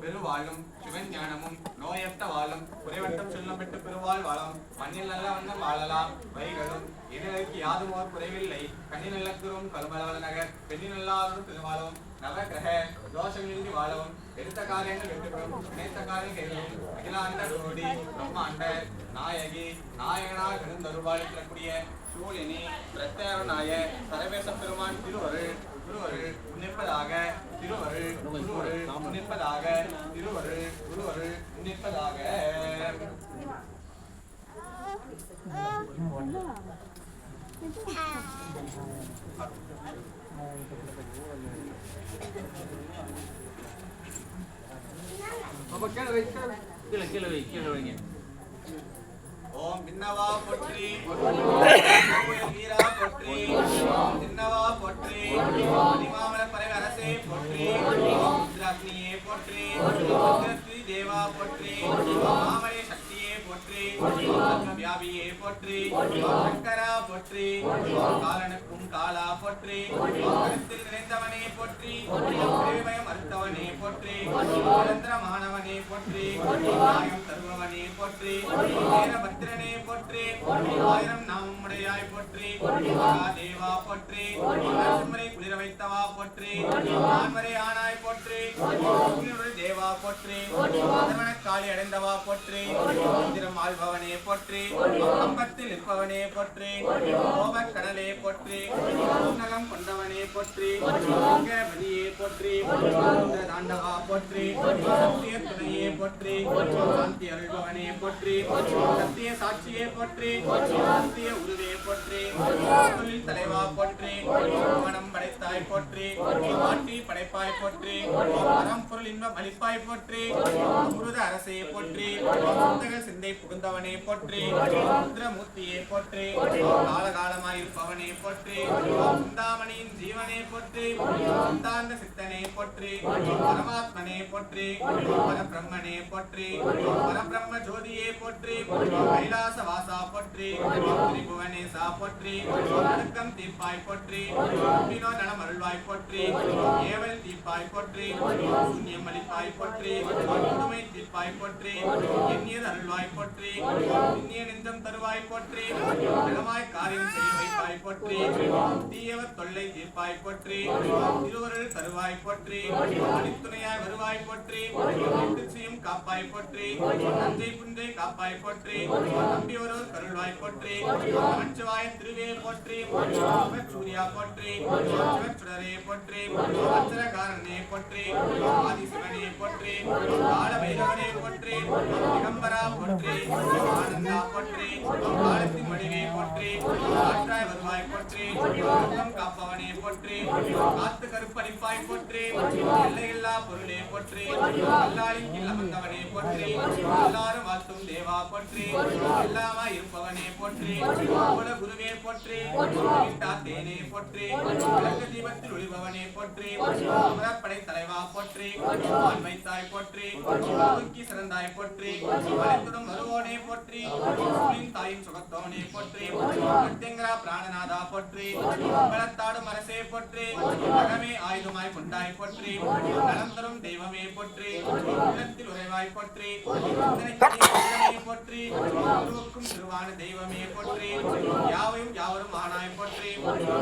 பெருவாழும் சிவஞானமும் நோயற்ற வாழும் குறைவட்டம் சொல்லம் பெற்று பெருவாழ் வாழும் மண்ணில் நல்ல வண்ணம் வாழலாம் வைகளும் இணையருக்கு யாதும் ஓர் குறைவில்லை. கண்ணில் நல்லக்குறும் கருமலவல நகர் பெண்ணில் நல்லாரும் திருவாழும் நவகிரக தோஷங்களின்றி வாழவும் எடுத்த காரியங்கள் வெற்றிபெறும் நினைத்த காரியம் அகிலாண்ட கோடி பிரம்மாண்ட நாயகி நாயகனாக எழுந்தருள்வாழி தரக்கூடிய சூழினி பிரத்யேகனாய சரவேச பெருமான் திருவருள் திருவருள் உன்னிப்பதாக திருவருள் திருவருள் உன்னிப்பதாக திருவருள் திருவருள் உன்னிப்பதாக கீழே கீழே வை கீழே வைங்க ஓம் பின்னவா பொற்றி வீரா பொற்றி சின்னவா பொற்றி மணிமாமல பறவை அரசே பொற்றி ருத்ராக்னியே பொற்றி ருத்ரஸ்ரீ தேவா பொற்றி மாமலே சக்தியே பொற்றி வியாபியே பொற்றி சங்கரா போற்றி. காலனுக்கும் காலா போற்றி. கருத்தில் நிறைந்தவனே போற்றி. பிரேமயம் அறுத்தவனே பொற்றி. நிரந்தரமானவனே பொற்றி. நியாயம் தருபவனே போற்றி. வீரபத்திரனே ஆயிரம் நாமம் உடையாய் பொற்றி தேவா பொற்றி நரசிம்மரை குளிர வைத்தவா பொற்றி நான்மறை ஆனாய் பொற்றி தேவா பொற்றி அதர்வன காளி அடைந்தவா பொற்றி இந்திரம் ஆள்பவனே பொற்றி கம்பத்தில் நிற்பவனே பொற்றி கோபக் கடலே பொற்றி உன்னகம் கொண்டவனே பொற்றி பதியே பொற்றி இந்த தாண்டவா பொற்றி சத்திய துணையே பொற்றி சாந்தி அருள்பவனே பொற்றி சத்திய சாட்சியே பொற்றி சத்திய உருவே பொற்றி தொழில் தலைவா பொற்றி மனம் படைத்தாய் பொற்றி ஆட்டி படைப்பாய் பொற்றி பரம்பொருள் இன்பம் அளிப்பாய் பொற்றி அமிர்த அரசே பொற்றி புத்தக சிந்தை புகுந்தவனே பொற்றி ருத்ரமூர்த்தியே பொற்றி காலகாலமாய் இருப்பவனே பொற்றி சிந்தாமணியின் ஜீவனே பொற்றி சிந்தாந்த சித்தனே பொற்றி பரமாத்மனே பொற்றி பரபிரம்மனே பொற்றி பரபிரம்ம ஜோதியே பொற்றி கைலாச வாசா பொற்றி திரிபுவனேசா பொற்றி நடுக்கம் தீர்ப்பாய் பொற்றி நலம் அருள்வாய் போற்றி ஏவல் தீப்பாய் போற்றி புண்ணியம் அளிப்பாய் போற்றி கொடுமை தீர்ப்பாய் பொற்றி எண்ணியது அருள்வாய் பொற்றி இந்நிய நெஞ்சம் தருவாய் பொற்றி நலமாய் காரியம் செய்ய வைப்பாய் பொற்றி தீயவர் தொல்லை தீர்ப்பாய் பொற்றி திருவருள் தருவாய் பொற்றி அடித்துணையாய் வருவாய் பொற்றி செய்யும் காப்பாய் பொற்றி தஞ்சை புஞ்சை காப்பாய் பொற்றி நம்பி ஒருவர் கருள்வாய் பொற்றி நமச்சிவாய திருவே போற்றி. சூர்யா போற்றி. சுடரே போற்றி. அச்சரகாரனே போற்றி. ஆதிசிவனே போற்றி. கால பைரவனே போற்றி திகம்பரா போற்றி ஆனந்தா போற்றி காலத்தின் வடிவே போற்றி காற்றாய் வருவாய் போற்றி ரத்தம் காப்பவனே போற்றி காத்து கருப்படிப்பாய் போற்றி எல்லையில்லா பொருளே போற்றி அல்லாளிக்கில் அமர்ந்தவனே போற்றி. எல்லாரும் வாழ்த்தும் தேவா போற்றி. எல்லாமா இருப்பவனே போற்றி. குல குருவே போற்றி. தேனே போற்றி. விளக்கு தீபத்தில் ஒளிபவனே போற்றி. அமரப்படை தலைவா போற்றி. ஆண்மை தாய் போற்றி. தூக்கி சிறந்தாய் போற்றி. அனைத்துடன் வருவோனே போற்றி. சுளின் தாயின் சுகத்தோனே போற்றி. சத்தியங்கரா பிராணநாதா போற்றி. பலத்தாடும் அரசே போற்றி. அகமே ஆயுதமாய் கொண்டாய் போற்றி. நலம் தரும் தெய்வமே போற்றி. உள்ளத்தில் உறைவாய் போற்றி. போற்றி தெய்வமே போற்றி குருவுக்கும் திருவான தெய்வமே போற்றி யாவையும் யாவரும் ஆனாய் போற்றி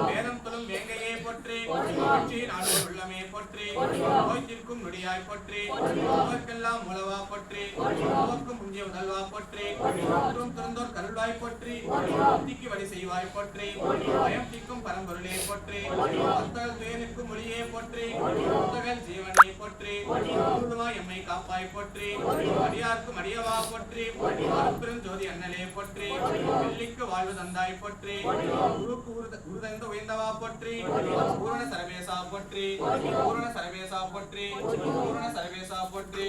வேதம் தொழும் வேங்கையே போற்றி வெற்றி நாடோர் உள்ளமே போற்றி நோய்த்திற்கும் நொடியாய் போற்றி நோய்க்கெல்லாம் உழவா போற்றி நோக்கும் முஞ்சிய முதல்வா போற்றி மற்றும் திறந்தோர் கருள்வாய் போற்றி புத்திக்கு வழி செய்வாய் போற்றி பயம் தீக்கும் பரம்பொருளே போற்றி பக்தர்கள் துயனுக்கும் மொழியே போற்றி புத்தகல் ஜீவன் போற்றி முழுதுமாய் எம்மை காப்பாய் போற்றி அடியார்க்கும் அடியவா போற்றி அருட்பெரும் ஜோதி அண்ணலே போற்றி வெள்ளிக்கு வாழ்வு தந்தாய் போற்றி குருக்கு உருதந்த உயர்ந்தவா போற்றி பூரண சரவேசா போற்றி பூரண சரவேசா போற்றி பூரண சரவேசா போற்றி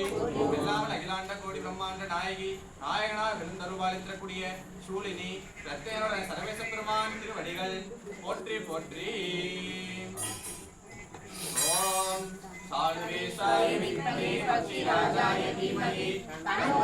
எல்லாமல் அகிலாண்ட கோடி பிரம்மாண்ட நாயகி நாயகனா விருந்தருவாளித்திரக்கூடிய சூழினி பிரத்யேக சரவேச பெருமான் திருவடிகள் போற்றி போற்றி. தன்னோ